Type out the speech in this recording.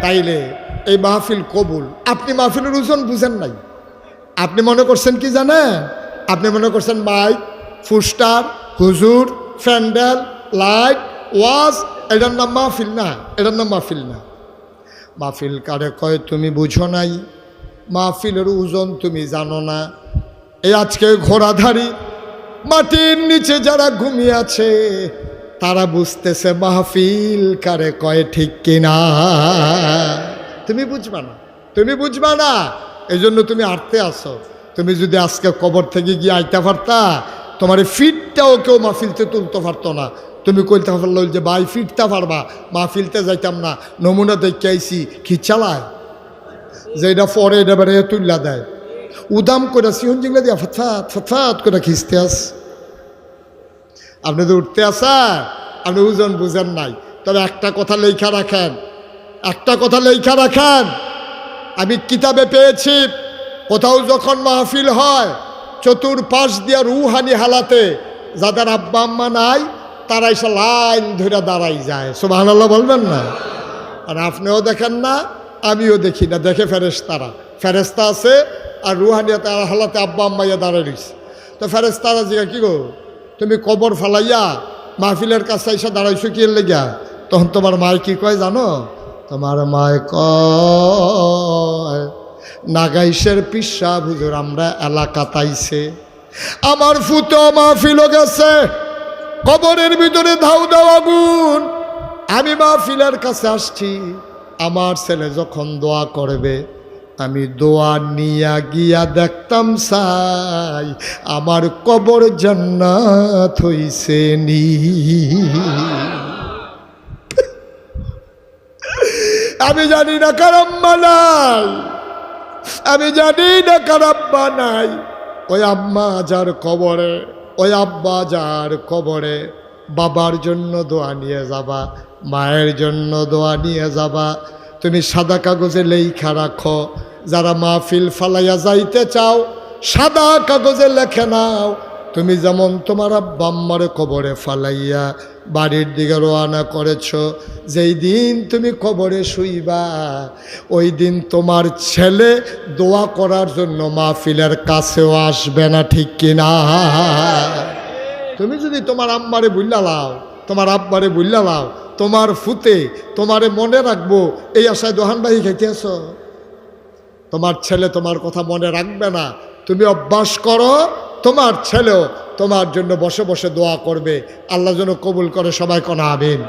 তাইলে এই মাহফিল কবুল। আপনি মাহফিলের ওজন বুঝেন নাই। আপনি মনে করছেন কি জানেন? আপনি মনে করছেন মাইক, ফুস্টার, হুজুর, ফ্যান্ডেল, লাইট, ওয়াজ, এটার নাম মাহফিল না, এটার নাম মাহফিল না। মাহফিল কারে কয় তুমি বুঝো নাই? মাহফিলের ওজন তুমি জানো না। এই আজকে ঘোড়াধারী, মাটির নিচে যারা ঘুমিয়ে আছে তারা বুঝতেছে মাহফিল কারে কয় ঠিক কিনা। তুমি বুঝবা না, তুমি বুঝবা না। এই জন্য তুমি আটতে আসো তুমি যদি আজকে কবর থেকে গিয়ে আইতে পারতা, তোমার ফিটটাও কেউ মাহফিলতে তুলতে পারতো না। তুমি কইতে পারল যে, ভাই ফিটতে পারবা, মাহফিলতে যাইতাম না। নমুনা দেখে আইসি কি চালায়? যে এটা পরে এটা বেড়ে তুল্লা দেয়। উদাম করে সিহন জিংলা দিয়া ফতফাত ফতফাত করে খিস্তে আস। আপনি তো উঠতে আসা আপনি ওজন বুঝেন নাই। তবে একটা কথা লেখা রাখেন, একটা কথা লেখা রাখেন। আমি কিতাবে পেয়েছি, কোথাও যখন মাহফিল হয়, চতুর্পাশ দিয়া রুহানি হালাতে যাদের আব্বা আম্মা নাই, তারা এসে লাইন ধরে দাঁড়াই যায়। সোভান বলবেন না? আর আপনিও দেখেন না, আমিও দেখি না। দেখে ফেরেস্তারা ফেরেস্তা আছে আর রুহানিয়া তার হালাতে আব্বা আম্মাইয়া দাঁড়ায় রয়েছে তো ফেরেস্তারা জিগা কি গো? তুমি কবর ফালাইয়া মাহফিলের কাছে এসে দাঁড়াইছো কি লেগা? তখন তোমার মায় কি কয় জানো? তোমার মায় কয়, নাগাইশের পিসা বুঝুর আমরা এলাকা তাইছে আমার ফুতো মাহফিলও গেছে। কবরের ভিতরে ধাউ দাও আগুন। আমি মাহফিলের কাছে আসছি। আমার ছেলে যখন দোয়া করবে আমি দোয়া নিয়া গিয়া দেখতাম সাই, আমার কবর জান্নাত হইছে নি। আমি জানি না কারাম্মা নাই, আমি জানি না কারাম্মা নাই। ওই আম্মা যার কবরে, ওই আব্বা যার কবরে, বাবার জন্য দোয়া নিয়ে যাবা, মায়ের জন্য দোয়া নিয়ে যাবা। তুমি সাদা কাগজে লেখা রাখো যারা মাহফিল ফালাইয়া যাইতে চাও, সাদা কাগজে লেখে নাও। তুমি যেমন তোমার আব্বা আম্মারে কবরে ফালাইয়া বাড়ির দিকে রওনা করেছ, যেই দিন তুমি কবরে শুইবা, ওই দিন তোমার ছেলে দোয়া করার জন্য মাহফিলের কাছেও আসবে না, ঠিক কিনা? তুমি যদি তোমার আম্মারে বুল্লা লাও, তোমার আব্বারে বুল্লা লাও, তোমার ফুতে তোমারে মনে রাখব, এই আশায় দোহানবাহি খাইতে আসো তোমার ছেলে তোমার কথা মনে রাখবে না। তুমি অভ্যাস করো, তোমার ছেলেও তোমার জন্য বসে বসে দোয়া করবে। আল্লাহ যেন কবুল করে সবাই কনা আবেন